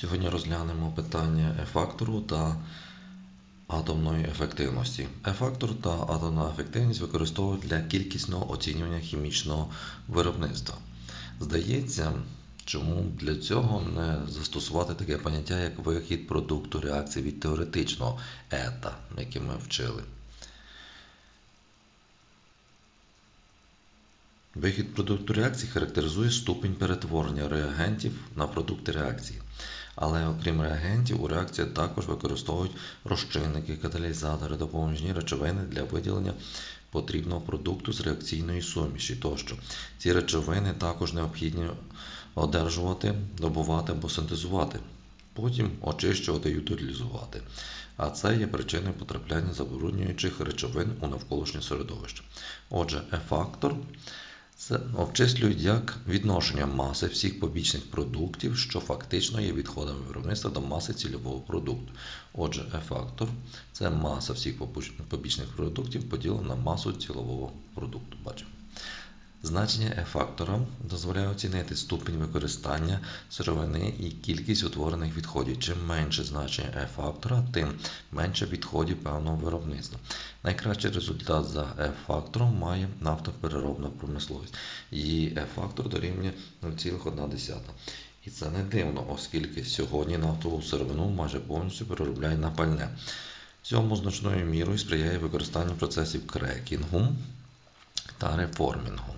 Сьогодні розглянемо питання Е-фактору та атомної ефективності. Е-фактор та атомна ефективність використовують для кількісного оцінювання хімічного виробництва. Здається, чому для цього не застосувати таке поняття, як вихід продукту реакції від теоретичного ета, яке ми вчили. Вихід продукту реакції характеризує ступінь перетворення реагентів на продукти реакції. Але окрім реагентів, у реакціях також використовують розчинники, каталізатори, допоміжні речовини для виділення потрібного продукту з реакційної суміші тощо. Ці речовини також необхідно одержувати, добувати або синтезувати, потім очищувати і утилізувати. А це є причиною потрапляння забруднюючих речовин у навколишнє середовище. Отже, Е-фактор обчислюють як відношення маси всіх побічних продуктів, що фактично є відходами виробництва до маси цільового продукту. Отже, Е-фактор це маса всіх побічних продуктів поділена на масу цілового продукту. Бачимо. Значення Е-фактора дозволяє оцінити ступінь використання сировини і кількість утворених відходів. Чим менше значення Е-фактора, тим менше відходів певного виробництва. Найкращий результат за Е-фактором має нафтопереробна промисловість. Її Е-фактор дорівнює 0,1. І це не дивно, оскільки сьогодні нафтову сировину майже повністю переробляє на пальне. Цьому значною мірою сприяє використання процесів крекінгу та реформінгу.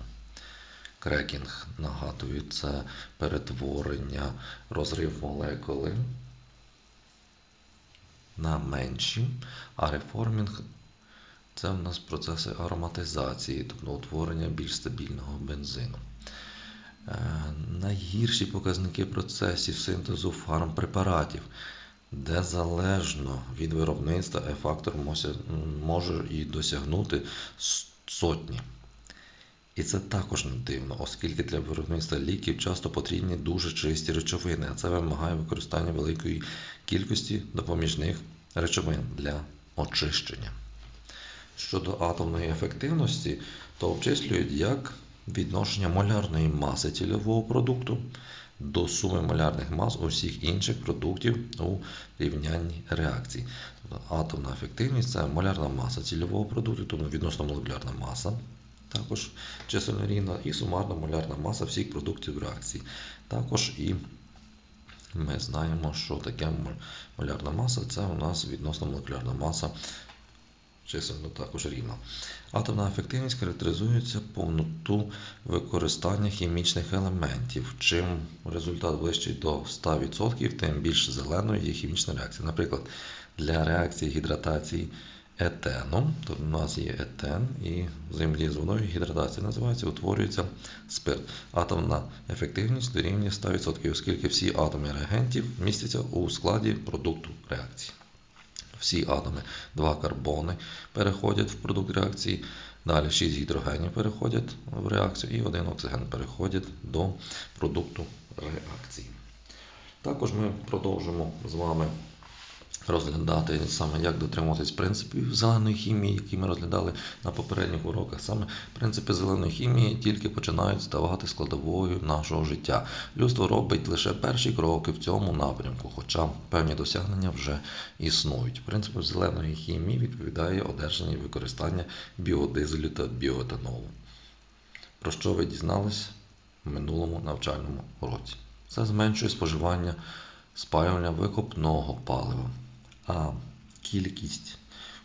Крекінг, нагадую, це перетворення, розрив молекули на менші, а реформінг це в нас процеси ароматизації, тобто утворення більш стабільного бензину. Е, найгірші показники процесів синтезу фармпрепаратів, де залежно від виробництва Е-фактор може і досягнути сотні. І це також не дивно, оскільки для виробництва ліків часто потрібні дуже чисті речовини, а це вимагає використання великої кількості допоміжних речовин для очищення. Щодо атомної ефективності, то обчислюють як відношення молярної маси цільового продукту до суми молярних мас усіх інших продуктів у рівнянні реакцій. Тобто атомна ефективність це молярна маса цільового продукту, тому відносно молекулярна маса також чисельно рівна і сумарна молярна маса всіх продуктів реакції. Також і ми знаємо, що таке молярна маса це у нас відносно молекулярна маса чисельно також рівна. Атомна ефективність характеризується повноту використання хімічних елементів. Чим результат ближчий до 100%, тим більш зеленою є хімічна реакція. Наприклад, для реакції гідратації етеном, то у нас є етен і землі з водою гідратація називається, утворюється спирт. Атомна ефективність дорівнює 100%, оскільки всі атоми реагентів містяться у складі продукту реакції. Всі атоми, два карбони переходять в продукт реакції, далі 6 гідрогенів переходять в реакцію і один оксиген переходить до продукту реакції. Також ми продовжимо з вами розглядати саме як дотримуватись принципів зеленої хімії, які ми розглядали на попередніх уроках. Саме принципи зеленої хімії тільки починають ставати складовою нашого життя. Людство робить лише перші кроки в цьому напрямку, хоча певні досягнення вже існують. Принцип зеленої хімії відповідає одержанні використання біодизелю та біоетанолу. Про що ви дізнались в минулому навчальному році? Це зменшує споживання спалювання викопного палива. А кількість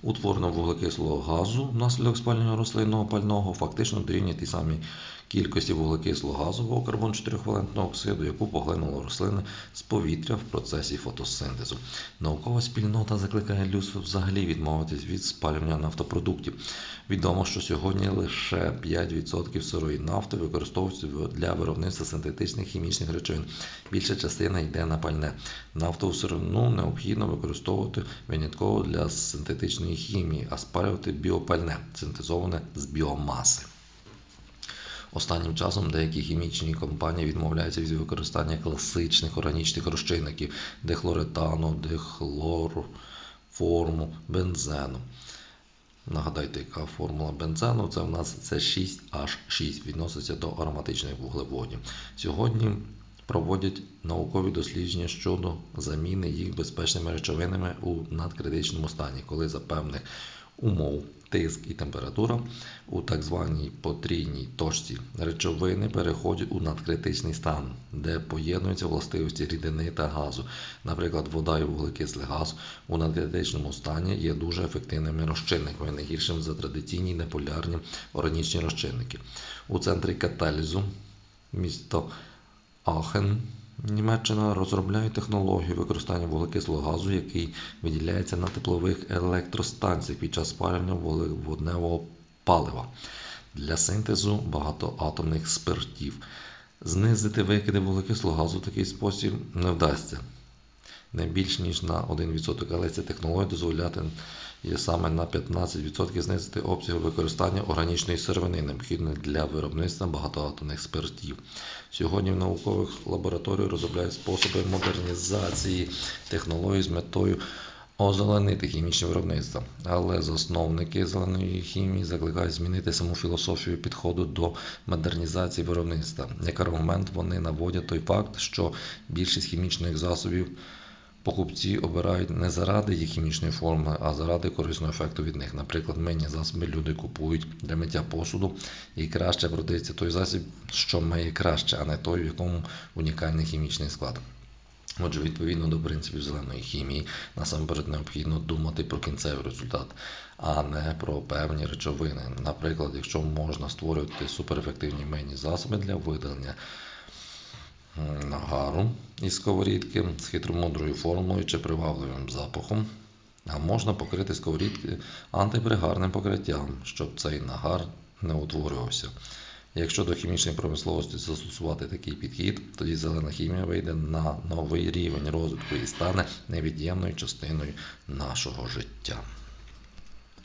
утвореного вуглекислого газу внаслідок спалювання рослинного пального фактично дорівнює тій самій кількості вуглекислого газового карбон 4-валентного оксиду, яку поглинули рослини з повітря в процесі фотосинтезу. Наукова спільнота закликає людство взагалі відмовитись від спалювання нафтопродуктів. Відомо, що сьогодні лише 5% сирої нафти використовується для виробництва синтетичних хімічних речовин. Більша частина йде на пальне. Нафтову сировину необхідно використовувати винятково для синтетичної хімії, а спалювати біопальне, синтезоване з біомаси. Останнім часом деякі хімічні компанії відмовляються від використання класичних органічних розчинників дихлоретану, дихлорформу, бензену. Нагадайте, яка формула бензену, це в нас це 6H6, відноситься до ароматичних вуглеводів. Сьогодні проводять наукові дослідження щодо заміни їх безпечними речовинами у надкритичному стані, коли за певних умов тиск і температура у так званій потрійній точці речовини переходять у надкритичний стан, де поєднуються властивості рідини та газу. Наприклад, вода і вуглекислий газ у надкритичному стані є дуже ефективними розчинниками, не гіршим за традиційні неполярні органічні розчинники. У центрі каталізу місто Ахен, Німеччина розробляє технологію використання вуглекислого газу, який виділяється на теплових електростанціях під час спалювання вуглеводневого палива для синтезу багатоатомних спиртів. Знизити викиди вуглекислого газу в такий спосіб не вдасться не більш ніж на 1%, але ця технологія дозволятиме саме на 15% знизити обсяг використання органічної сировини, необхідної для виробництва багатоатомних спиртів. Сьогодні в наукових лабораторіях розробляють способи модернізації технологій з метою озеленити хімічне виробництво. Але засновники зеленої хімії закликають змінити саму філософію підходу до модернізації виробництва. Як аргумент вони наводять той факт, що більшість хімічних засобів покупці обирають не заради їх хімічної форми, а заради корисного ефекту від них. Наприклад, мийні засоби люди купують для миття посуду, і краще продається той засіб, що миє краще, а не той, в якому унікальний хімічний склад. Отже, відповідно до принципів зеленої хімії, насамперед необхідно думати про кінцевий результат, а не про певні речовини. Наприклад, якщо можна створювати суперефективні мийні засоби для видалення нагару із сковорідки з хитромудрою формулою чи привабливим запахом, а можна покрити сковорідки антипригарним покриттям, щоб цей нагар не утворювався. Якщо до хімічної промисловості застосувати такий підхід, тоді зелена хімія вийде на новий рівень розвитку і стане невід'ємною частиною нашого життя.